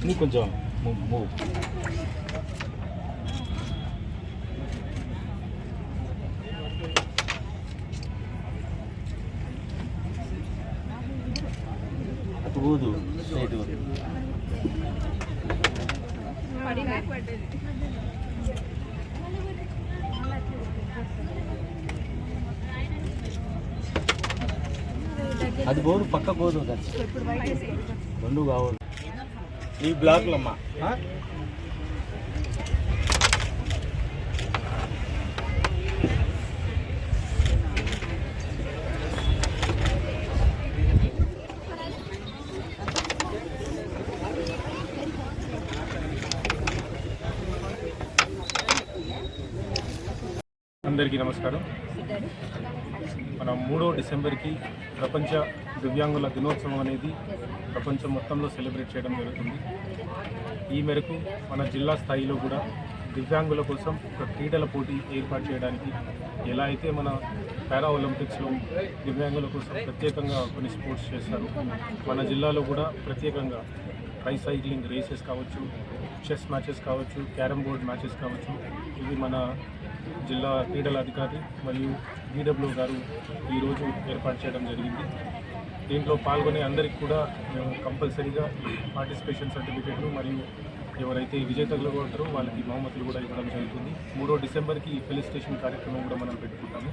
నువ్వు కొంచెం మూవ్ అటు పోదు అది పోదు పక్క పోదు రెండు కావాలి. ఈ బ్లాక్లమ్మా. అందరికీ నమస్కారం. మన మూడో డిసెంబర్కి ప్రపంచ దివ్యాంగుల దినోత్సవం అనేది ప్రపంచం మొత్తంలో సెలబ్రేట్ చేయడం జరుగుతుంది. ఈ మేరకు మన జిల్లా స్థాయిలో కూడా దివ్యాంగుల కోసం ఒక క్రీడల పోటీ ఏర్పాటు చేయడానికి ఎలా అయితే మన పారా ఒలింపిక్స్లో దివ్యాంగుల కోసం ప్రత్యేకంగా కొన్ని స్పోర్ట్స్ చేస్తారు మన జిల్లాలో కూడా ప్రత్యేకంగా ట్రైసైక్లింగ్ రేసెస్ కావచ్చు చెస్ మ్యాచెస్ కావచ్చు క్యారమ్ బోర్డ్ మ్యాచెస్ కావచ్చు. ఇవి మన జిల్లా క్రీడల అధికారి మరియు డీడబ్ల్యూ గారు ఈరోజు ఏర్పాటు చేయడం జరిగింది. దీంట్లో పాల్గొనే అందరికి కూడా మేము కంపల్సరీగా పార్టిసిపేషన్ సర్టిఫికేట్లు మరియు ఎవరైతే విజేతలు ఉంటారో వాళ్ళకి బహుమతులు కూడా ఇవ్వడం జరుగుతుంది. మూడో డిసెంబర్కి ఈ ఫెలిసిటేషన్ కార్యక్రమం కూడా మనం పెట్టుకుంటాము.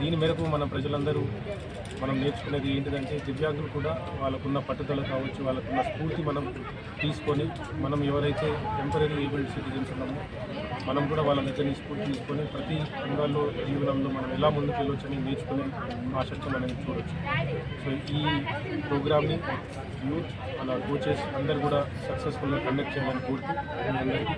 దీని మేరకు మన ప్రజలందరూ మనం నేర్చుకునేది ఏంటిదంటే దివ్యాంగులు కూడా వాళ్ళకున్న పట్టుదల కావచ్చు వాళ్ళకున్న స్ఫూర్తి మనం తీసుకొని మనం ఎవరైతే టెంపరీ ఏబుల్డ్ సిటిజన్స్ ఉన్నామో మనం కూడా వాళ్ళ దగ్గర స్ఫూర్తి తీసుకొని ప్రతి రంగాల్లో జీవనంలో మనం ఎలా ముందుకు వెళ్ళొచ్చని నేర్చుకునే ఆసక్తి మనం చూడవచ్చు సో ఈ ప్రోగ్రామ్ని యూత్ అలా కోచెస్ అందరు కూడా సక్సెస్ఫుల్గా కండక్ట్ చేయాలని కోరుతూ మీ అందరికీ